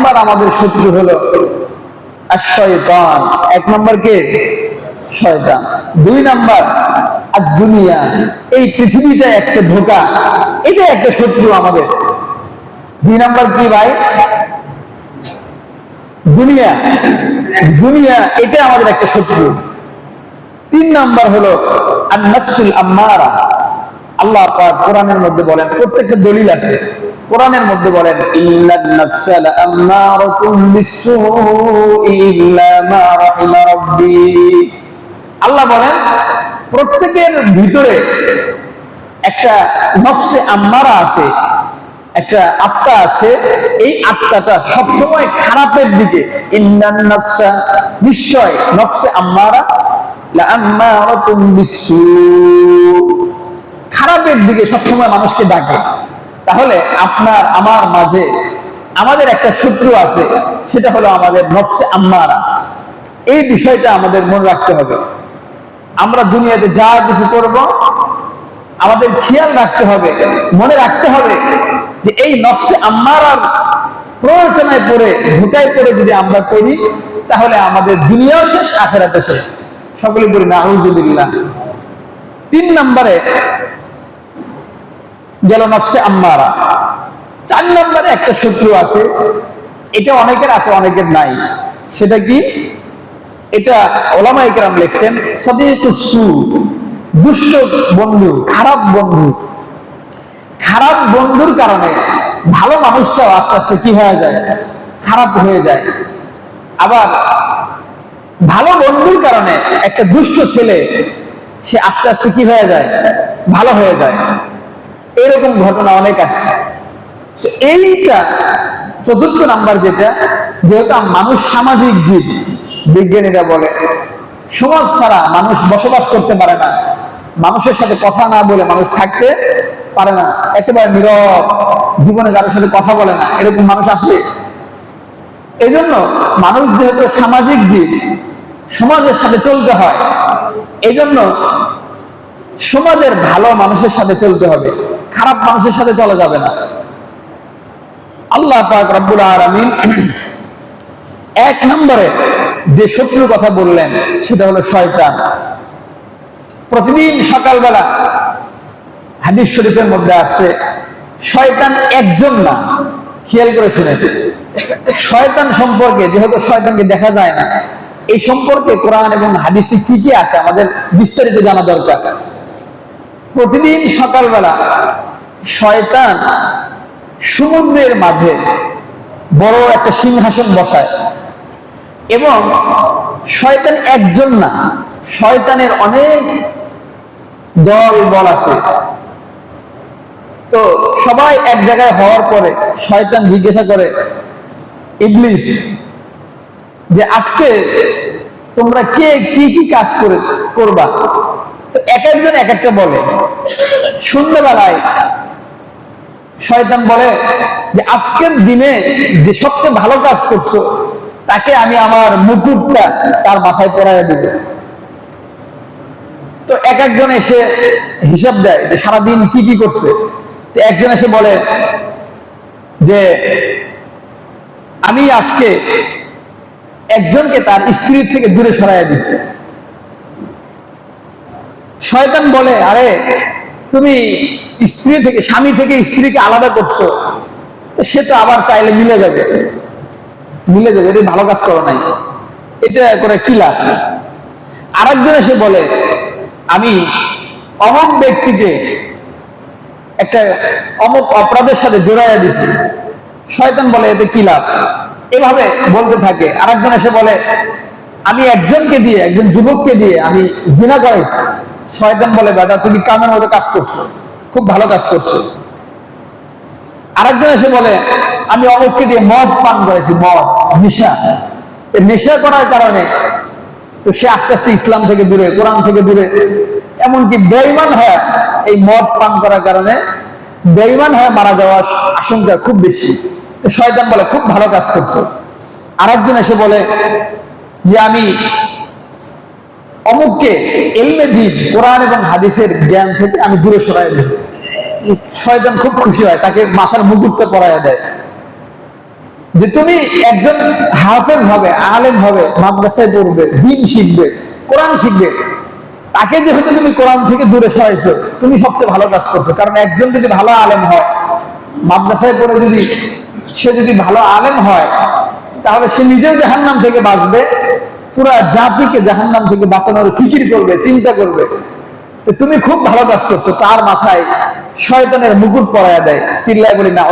Number আমাদের শত্রু হলো শয়তান। এক নাম্বার কে? শয়তান। দুই নাম্বার আর দুনিয়া। এই পৃথিবীটা একটা ধোকা। এটা একটা শত্রু আমাদের। দুই নাম্বার কি ভাই? দুনিয়া। দুনিয়া এটা আমাদের একটা শত্রু। তিন নাম্বার হলো আর নফসুল আম্মারা। আল্লাহ কোরআনের মধ্যে বলেন, প্রত্যেকটা দলিল আছে। কোরআনের মধ্যে বলেন ইল্লান আল্লাহ বলেন, প্রত্যেকের ভিতরে একটা নফসে আম্মারা আছে, একটা আত্মা আছে, এই আত্মাটা সবসময় খারাপের দিকে নিশ্চয় নফসে আম্মারা খারাপের দিকে সবসময় মানুষকে ডাকে। তাহলে আপনার, আমার মাঝে আমাদের একটা শত্রু আছে, সেটা হলো আমাদের নফসে আম্মারা। এই বিষয়টা আমাদের মনে রাখতে হবে। আমরা দুনিয়াতে যা কিছু করব, আমাদের খেয়াল রাখতে হবে, মনে রাখতে হবে যে এই নফসে আম্মারার প্ররোচনায় পড়ে, ধোকায় পড়ে যদি আমরা করি তাহলে আমাদের দুনিয়াও শেষ আখেরাতে শেষ। সকলে বলি না তিন নম্বরে গেল নফসে আম্মারা। চার নম্বরে একটা শত্রু আছে, এটা অনেকের আছে, অনেকের নাই। সেটা কি? এটা ওলামা ইকরাম লিখছেন, সদিকু দুষ্ট বন্ধু, খারাপ বন্ধু। খারাপ বন্ধুর কারণে ভালো মানুষটাও আস্তে আস্তে কি হয়ে যায়? খারাপ হয়ে যায়। আবার ভালো বন্ধুর কারণে একটা দুষ্ট ছেলে, সে আস্তে আস্তে কি হয়ে যায়? ভালো হয়ে যায়। এরকম ঘটনা অনেক আছে। এইটা চতুর্থ নাম্বার যেটা, যেহেতু মানুষ সামাজিক জীব, বিজ্ঞানীরা বলে, সমাজ ছাড়া মানুষ বসবাস করতে পারে না। মানুষের সাথে কথা না বলে মানুষ থাকতে পারে না। একেবারে নীরব, জীবনে কারোর সাথে কথা বলে না। এরকম মানুষ আছে? এই জন্য মানুষ যেহেতু সামাজিক জীব, সমাজের সাথে চলতে হয়। এই জন্য সমাজের ভালো মানুষের সাথে চলতে হবে। খারাপ মানুষের সাথে চলা যাবে না। আল্লাহ পাক রব্বুল আলামিন এক নম্বরে যে শত্রুর কথা বললেন, সেটা হলো শয়তান। প্রতিদিন সকালবেলা হাদিস শরীফের মধ্যে আসছে, শয়তান একজন না, খেয়াল করে শুনে। শয়তান সম্পর্কে, যেহেতু শয়তানকে দেখা যায় না, এই সম্পর্কে কোরআন এবং হাদিসে কি কি আছে আমাদের বিস্তারিত জানা দরকার। প্রতিদিন সকালবেলা শয়তান সমুদ্রের মাঝে বড় একটা সিংহাসন বসায়। এবং শয়তান একজন না, শয়তানের অনেক দল, বল আছে। তো সবাই এক জায়গায় হওয়ার পরে শয়তান জিজ্ঞাসা করে, ইবলিস, যে আজকে তোমরা কে, কি কি কাজ করে, করবা? তো এক একজন এক একটা বলে। সন্ধ্যাবেলায় শয়তান বলে যে, আজকের দিনে যে সবচেয়ে ভালো কাজ করছ, তাকে আমি আমার মুকুটটা তার মাথায় তো এক একজন এসে হিসাব দেয় যে, সারাদিন কি কি করছে? তো একজন এসে বলে যে, আমি আজকে একজনকে তার স্ত্রীর থেকে দূরে সরাইয়া দিছি। শয়তান বলে, আরে, তুমি স্ত্রী থেকে, স্বামী থেকে স্ত্রীকে আলাদা করছ সে তো আবার চাইলে মিলে যাবে। মিলে যাবে, এটা ভালো কাজ করো নাই। এটা করে কি লাভ? আরেকজন এসে বলে, আমি অমক ব্যক্তিকে একটা অমুক অপরাধের সাথে জোড়াইয়া দিছি। শয়তান বলে, এতে কি লাভ? এভাবে বলতে থাকে। আরেকজন এসে বলে, আমি একজনকে দিয়ে, একজন যুবককে দিয়ে আমি জিনা করাইছি। শয়তান বলে, বেটা, তুমি কামের মতো কাজ করছ। খুব ভালো কাজ করছ। আরেকজন এসে বলে, আমি অমুককে দিয়ে মদ পান করেছি, মদ, নেশা। নেশা করার কারণে তো সে আস্তে আস্তে ইসলাম থেকে দূরে, কোরআন থেকে দূরে। এমনকি বেইমান হয় এই মদ পান করার কারণে বেইমান হয়ে মারা যাওয়ার আশঙ্কা খুব বেশি। তো শয়তান বলে, খুব ভালো কাজ করছ। আরেকজন এসে বলে যে, আমি অমুককে এলমে দিন, কোরআন এবং হাদিসের জ্ঞান থেকে আমি দূরে সরাই দিয়েছি শয়তান খুব খুশি হয়, তাকে মাথার মুকুটটা পরাইয়া দেয়। যে তুমি একজন হাফেজ হবে, আলেম হবে, মাদ্রাসায় পড়বে, দিন শিখবে, কোরআন শিখবে, তাকে যেহেতু তুমি কোরআন থেকে দূরে সরাইছো, তুমি সবচেয়ে ভালো কাজ করছ। কারণ একজন যদি ভালো আলেম হয়, মাদ্রাসায় পড়ে যদি সে যদি ভালো আলেম হয়, তাহলে সে নিজেও জাহান্নাম থেকে বাঁচবে পুরা জাতিকে জাহান্নাম থেকে বাঁচানোর ফিকির করবে, চিন্তা করবে। তুমি খুব ভালো কাজ করছ, তার মাথায় শয়তানের মুকুট পরায়া দেয়। চিল্লায় বলি না